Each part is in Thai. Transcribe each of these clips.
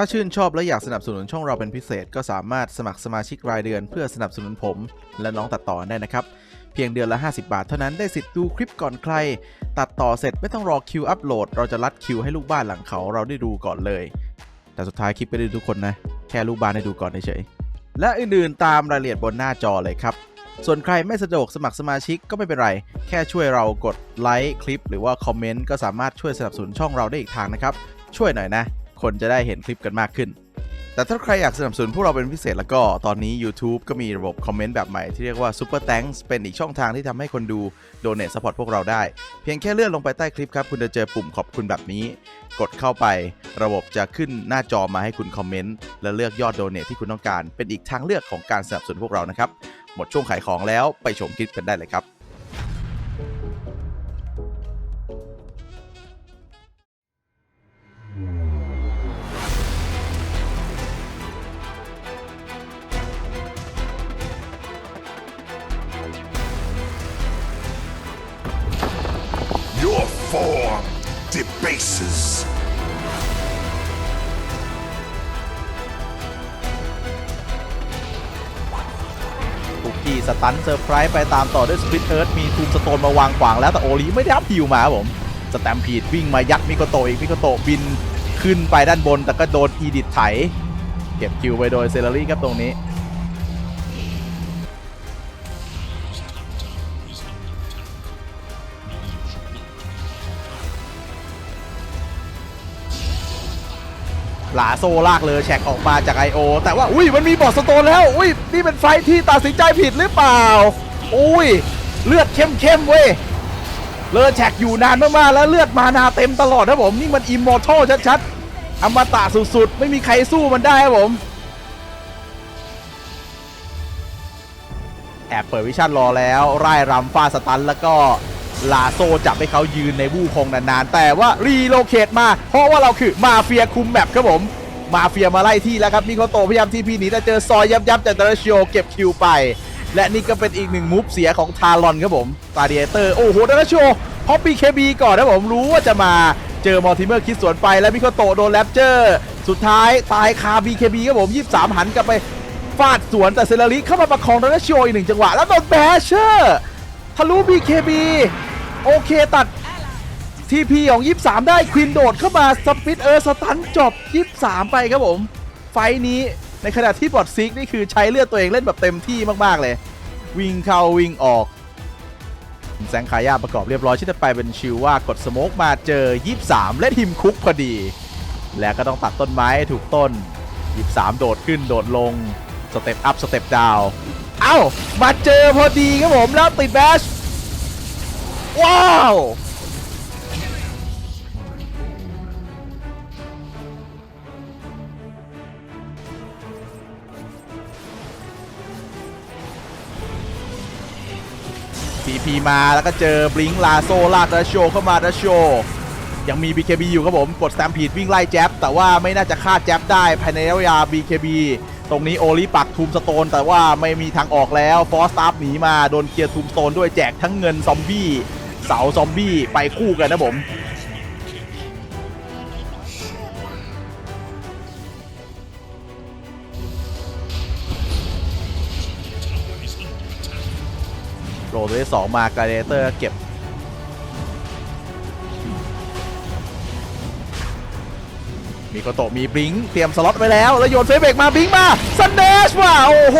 ถ้าชื่นชอบและอยากสนับสนุนช่องเราเป็นพิเศษ ก็สามารถสมัครสมาชิกรายเดือนเพื่อสนับสนุนผม และน้องตัดต่อได้นะครับ เพียงเดือนละ 50 บาทเท่านั้นได้สิทธิ์ดูคลิปก่อนใคร ตัดต่อเสร็จไม่ต้องรอคิวอัปโหลด เราจะรัดคิวให้ลูกบ้านหลังเขาเราได้ดูก่อนเลย แต่สุดท้ายคลิปไม่ได้ดูทุกคนนะ แค่ลูกบ้านให้ดูก่อนเฉยๆและอื่นๆตามรายละเอียดบนหน้าจอเลยครับส่วนใครไม่สะดวกสมัครสมาชิกก็ไม่เป็นไร แค่ช่วยเรากดไลค์คลิป หรือว่าคอมเมนต์ก็สามารถช่วยสนับสนุนช่องเราได้อีกทางนะครับ ช่วยหน่อยนะ คนจะได้เห็นคลิปกันมากขึ้น แต่ถ้าใครอยากสนับสนุนพวกเราเป็นพิเศษแล้วก็ตอนนี้ YouTube ก็มีระบบคอมเมนต์แบบใหม่ที่เรียกว่า Super Thanks เป็นอีกช่องทางที่ทำให้คนดู Donate Support พวกเราได้ เพียงแค่เลื่อนลงไปใต้คลิปครับ คุณจะเจอปุ่มขอบคุณแบบนี้ กดเข้าไประบบจะขึ้นหน้าจอมาให้คุณคอมเมนต์และเลือกยอด Donate ที่คุณต้องการ เป็นอีกทางเลือกของการสนับสนุนพวกเรานะครับหมดช่วงขายของแล้วไปชมคลิปกันได้เลยครับ debases. คุกกี้สตันเซอร์ไพรส์ไปตามต่อด้วยสปิ t เอิร์ธมีทูมสโตนมาวางขวางแล้วแต่โอลีไม่ได้อัพฮิวมาครับผมสแตมพีดวิ่งมายัดมิโกโตอีกมิโกโตบินขึ้นไปด้านบน แต่ก็โดนอีดิทไถ เก็บคิวไปโดยเซเลอรี่ครับตรงนี้ หลาโซลากเลยแฉกออกมาจาก I.O. แต่ว่าอุ้ยมันมีบอสสโตนแล้วอุ้ยนี่เป็นไฟที่ตัดสินใจผิดหรือเปล่า อุ้ยเลือดเข้มเข้มเว้ยเลอแฉกอยู่นานมากๆแล้วเลือดมานาเต็มตลอดนะผมนี่มันอิมมอร์ทัลชัดๆอมตะสุดๆ ไม่มีใครสู้มันได้ครับผมแอบเปิดวิชั่นรอแล้วไร่รำฟาสตันแล้วก็ ลาโซจับให้เขายืนในวู่คงนานๆ แต่ว่ารีโลเคตมา เพราะว่าเราคือมาเฟียคุมแมปครับผม มาเฟียมาไล่ที่แล้วครับมีโคโตพยายามที่พีหนีแต่เจอซอยยับยับๆจากดาราชิโอเก็บคิวไป และนี่ก็เป็นอีกหนึ่งมูฟเสียของทารอนครับผมตาเดียเตอร์โอ้โหดาราชิโอพอปีเคบีก่อนนะผมรู้ว่าจะมาเจอมอลติเมอร์คิดสวนไปแล้วมิโคโตโดนแรปเจอร์สุดท้ายตายคา BKB คบีครับผม 23 หันกลับไปฟาดสวนแต่เซเลริเข้ามาประคองดาราชิโออีกหนึ่งจังหวะ แล้วโดนแบชเชอร์ทะลุ BKB โอเคตัด TP ของ 23 ได้ควินโดดเข้ามาสปิดเออร์สตันจบ 23 ไปครับผม ไฟนี้ในขณะที่บอดซิกนี่คือใช้เลือดตัวเองเล่นแบบเต็มที่มาก ๆ เลย วิ่งเข้าวิ่งออก แซงคายาประกอบเรียบร้อยที่จะไปเป็นชิวว่ากดสโมกมาเจอ 23เล่นทิมคุกพอดี แล้วก็ต้องตัดต้นไม้ถูกต้น 23 โดดขึ้นโดดลงสเต็ปอัพสเต็ปดาวเอ้ามาเจอพอดีครับผมแล้วติดแบช ว้าวทีพีมาแล้วก็เจอบลิงลาโซลากดัชโชเข้ามาดัชโชยังมี BKB อยู่ครับผมกดสแตมพีดวิ่งไล่แจ๊บแต่ว่าไม่น่าจะฆ่าแจ๊บได้ภายในระยะเวลา BKB ตรงนี้โอลิปักทูมสโตน แต่ว่าไม่มีทางออกแล้ว ฟอสตาร์หนีมา โดนเคลียร์ทูมสโตนด้วยแจกทั้งเงินซอมบี้ เสาซอมบี้ไปคู่กันนะผมโรตัวที่สองมากาเดเตอร์เก็บมีโกโตมีบลิงเตรียมสล็อตไว้แล้ว แล้วโยนเฟเบกมาบลิงมาซันเดชว่ะโอ้โห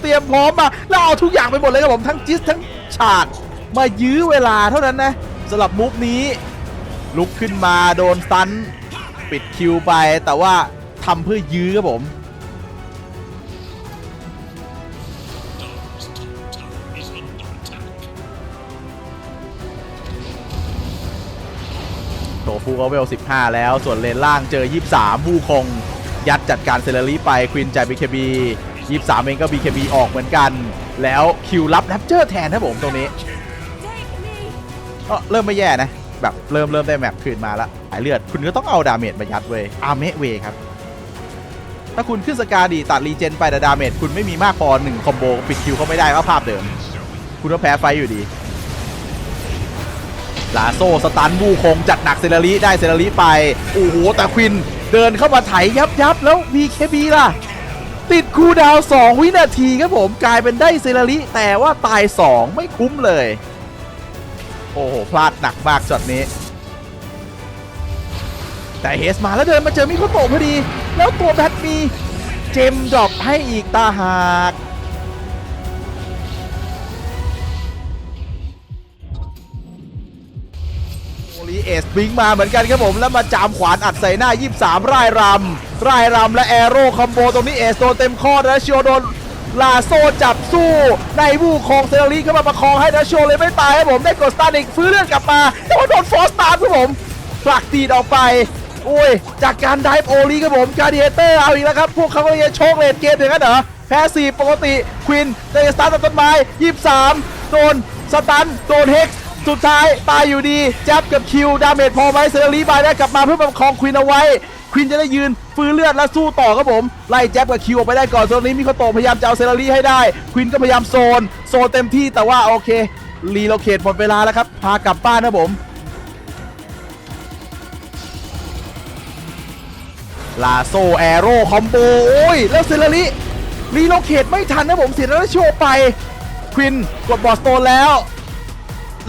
เตรียมพร้อมมา แล้วเอาทุกอย่างไปหมดเลยครับผม ทั้งจิสทั้งฉาก มายื้อเวลาเท่านั้นนะสำหรับมุกนี้ ลุกขึ้นมาโดนสตัน ปิดคิวไปแต่ว่าทำเพื่อยื้อครับผมโตฟูก็เวล 15 แล้ว ส่วนเลนล่างเจอ 23 ผู้คง ยัดจัดการเซเลอรี่ไปควินจ่าย BKB 23 เองก็ BKB ออกเหมือนกัน แล้วคิวรับแรปเจอร์แทนครับผมตรงนี้ ก็เริ่มไม่แย่นะ แบบเริ่มเริ่มได้แมปคืนมาแล้วหายเลือด คุณก็ต้องเอาดาเมจมายัดเว้ยอาเมเวครับ ถ้าคุณขึ้นสกาดีตัดรีเจนไปแต่ดาเมจคุณไม่มีมากพอ1คอมโบปิดคิวเขาไม่ได้ก็ภาพเดิม คุณก็แพ้ไฟอยู่ดีลาโซสตันบูคงจัดหนักเซเลรีได้เซเลรีไป โอ้โห แต่ควินเดินเข้ามาไถยับยับแล้ว BKB ล่ะ ติดคูดาว 2 วินาทีครับผมกลายเป็นได้เซราริแต่ว่าตาย 2 ไม่คุ้มเลย โอ้โห พลาดหนักมากช็อตนี้ แต่เฮสมาแล้วเดินมาเจอมิโคโตะพอดี แล้วตัวแบทมีเจมดรอปให้อีกตาหากโอลีเอสบิงมาเหมือนกันครับผม แล้วมาจามขวานอัดใส่หน้า 23 ร่ายรำร่ายรำและแอโร่คอมโบตรงนี้เอสโดนเต็มข้อแล้วชิโอโดน ลาโซจับสู้ในวูคองเซรารีเข้ามาประคองให้ดัชโชเลยไม่ตายครับผมได้กดสตาร์อีกฟื้นเลือดกลับมาแต่ว่าโดนฟอสตาร์ครับผมผลักตีดออกไปโอ้ยจากการไดฟ์โอลีครับผมการ์ดิเอเตอร์เอาอีกแล้วครับ พวกเขาก็ยังโชคเลนเกมอย่างนั้นเหรอแพ้สี่ปกติควินเตะสตาร์ตต้นไม้23โดนสตันโดนเฮกซ์สุดท้ายตายอยู่ดี แจ็บกับคิว ดาเมจพอไหมเซอร์ลีบายได้กลับมาเพื่อประคองควินเอาไว้ ควินจะได้ยืนฟื้นเลือดและสู้ต่อครับผมไล่แจ็บกับคิวออกไปได้ก่อนโซนนี้มิโคโตพยายามจะเอาเซอร์ลีให้ได้ ควินก็พยายามโซน โซนเต็มที่แต่ว่าโอเครีโลเคทหมดเวลาแล้วครับพากลับบ้านนะผมลาโซแอโร่คอมโบโอ้ยแล้วเซเลริรีโลเคทไม่ทันนะผมเสียแล้วโชว์ไปควินกดบอสโตนแล้ว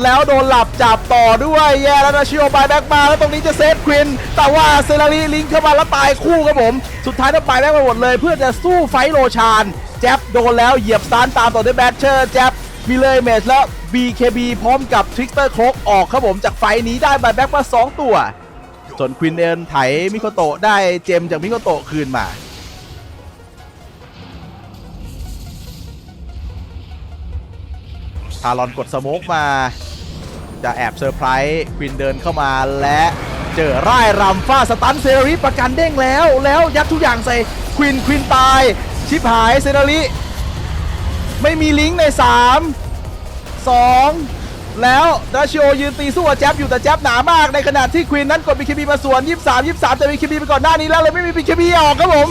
แล้วโดนหลับจับต่อด้วยแย่แล้วนะชิโอบายแบ็กมาแล้วตรงนี้จะเซฟควิน แต่ว่าเซเลริลิงเข้ามาแล้วตายคู่ครับผม สุดท้ายต้องไปแบ็กมาหมดเลย เพื่อจะสู้ไฟโรชานแจ็บโดนแล้วเหยียบสตาร์ตามต่อด้วยแบทเชอร์แจ็บมีเลยเมจแล้ว BKB พร้อมกับทริกเตอร์โคกออกครับผมจากไฟนี้ได้บายแบ็กมาสองตัว ส่วนควินเอนไถมิโคโตะได้เจมจากมิโคโตะคืนมาทารอนกดสโมกมา จะแอบเซอร์ไพรส์ควินเดินเข้ามาและเจอร่ายรำฟาสตันเซราริประกันเด้งแล้ว แล้วยัดทุกอย่างใส่ควินควินตาย ชิบหายเซราริไม่มีลิงก์ใน 3 2 แล้วดัชโชยืนตีสู้กับแจ๊บอยู่แต่แจ๊บหนามากในขณะที่ควินนั้นกดบีเคบีมาสวน 23 23 แต่บีเคบีไปก่อนหน้านี้แล้วเลยไม่มีบีเคบีออกครับผม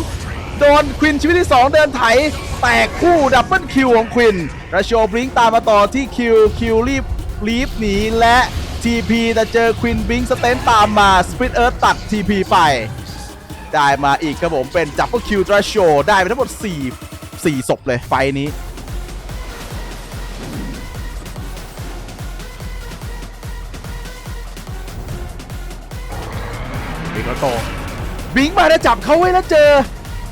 โดนควินชีวิตที่ 2 เดินไถ แตกคู่ดับเบิลคิวของควินดัชโชบลิงก์ตามมาต่อที่คิวคิวรีบ ลีฟหนีและ TP แต่เจอควินบิงสเตนตามมาสปิตเอิร์ธตัด TP ไป ได้มาอีกครับผมเป็นจับเบิลคิวดัชโชได้ไปทั้งหมด 4 4ศพเลยไฟล์นี้บิงก็โตบิงมาแล้วจับเขาไว้แล้วเจอ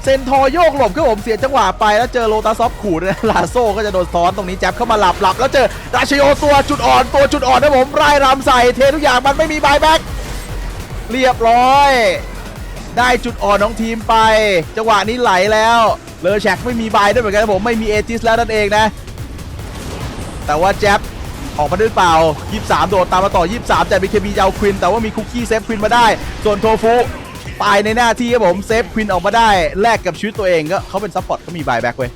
เซนทอโยกหลบครับผมเสียจังหวะไปแล้วเจอโลตาซอฟขูดนะลาโซ่ก็จะโดนซ้อนตรงนี้แจ็บเข้ามาหลับหลับแล้วเจอราชโยตัวจุดอ่อนตัวจุดอ่อนนะผมไร่รำใส่เททุกอย่างมันไม่มีบายแบ็กเรียบร้อย ได้จุดอ่อนของทีมไป จังหวะนี้ไหลแล้ว เลอแชกไม่มีบายด้วยเหมือนกันนะผมไม่มีเอจิสแล้วนั่นเองนะ แต่ว่าแจ็บออกมาด้วยเปล่า 23 โดดตามมาต่อ 23 แต่บีเคบีจะเอาควิน แต่ว่ามีคุกกี้เซฟควินมาได้ ส่วนโทฟุ ตายในหน้าที่ครับผมเซฟควินออกมาได้แลกกับชีวิตตัวเองก็เขาเป็นซัพพอร์ตเขามีบายแบ็กเว้ย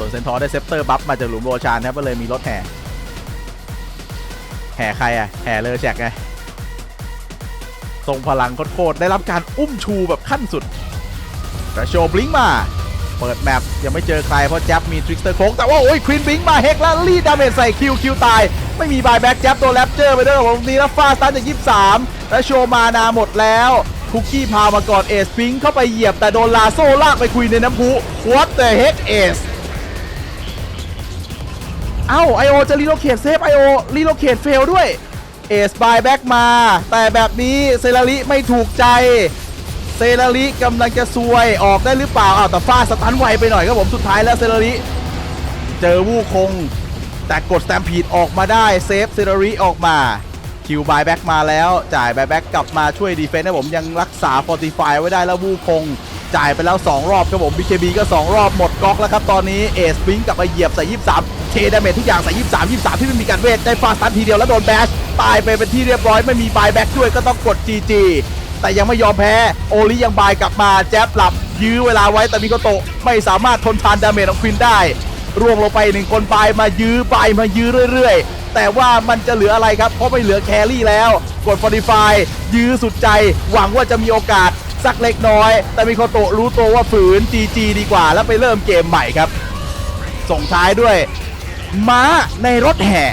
ส่วนเซนทอร์ได้เซปเตอร์บัฟมาจากหลุมโรชานครับก็เลยมีรถแห่ แห่ใครอะแห่เลอแจกไงทรงพลังโคตรๆได้รับการอุ้มชูแบบขั้นสุดแต่โชว์บลิงก์มา เปิดแมปยังไม่เจอใครเพราะแจ๊บมีทริกเตอร์โคกแต่ว่าโอ้ยควินบลิงก์มาเฮกแล้วรีดดาเมจใส่คิวคิวตาย ไม่มีบายแบ็กแจ๊บโดนแรปเจอร์ไปด้วยผมนี้แล้วฟาสตันจาก23และโชว์มานาหมดแล้วคุกกี้พามาก่อนเอสพิงเข้าไปเหยียบแต่โดนลาโซ่ลากไปคุยในน้ำพุ What the heck is เอ้าไอโอจะรีโลเคทเซฟไอโอรีโลเคทเฟลด้วยเอสบายแบ็กมา แต่แบบนี้เซราริไม่ถูกใจ เซราริกำลังจะซวยออกได้หรือเปล่าอ้าวแต่ฟาสตันไวไปหน่อยครับผมสุดท้ายแล้วเซราริเจอวูคง แต่กดสแตมพีดออกมาได้เซฟเซราริออกมาคิวบายแบ็กมาแล้ว จ่ายบายแบ็กกลับมาช่วยดีเฟนต์นะผมยังรักษาฟอร์ติฟายไว้ได้แล้ววูคง จ่ายไปแล้ว 2 รอบครับผม BKB ก็ 2 รอบหมดก๊อกแล้วครับตอนนี้เอสบิงกลับมาเหยียบใส่23 เทดาเมจทุกอย่างใส่ยี่สามยี่สามที่ไม่มีการเวทได้ฟาสตันทีเดียวแล้วโดนแบชตายไปเป็นที่เรียบร้อยไม่มีบายแบ็กด้วยก็ต้องกด GG แต่ยังไม่ยอมแพ้ โอลิยังบายกลับมาแจ๊บหลับ ยื้อเวลาไว้แต่มิโกโตะไม่สามารถทนทานดาเมจของควินได้ร่วงลงไปหนึ่งคนบายมายื้อบายมายื้อเรื่อยๆ แต่ว่ามันจะเหลืออะไรครับ เพราะไม่เหลือแครี่แล้ว กดฟอร์ดิฟายยื้อสุดใจ หวังว่าจะมีโอกาสสักเล็กน้อย แต่มิโกโตะรู้ตัวว่าฝืน GG ดีกว่าแล้วไปเริ่มเกมใหม่ครับ ส่งท้ายด้วย ม้าในรถแห่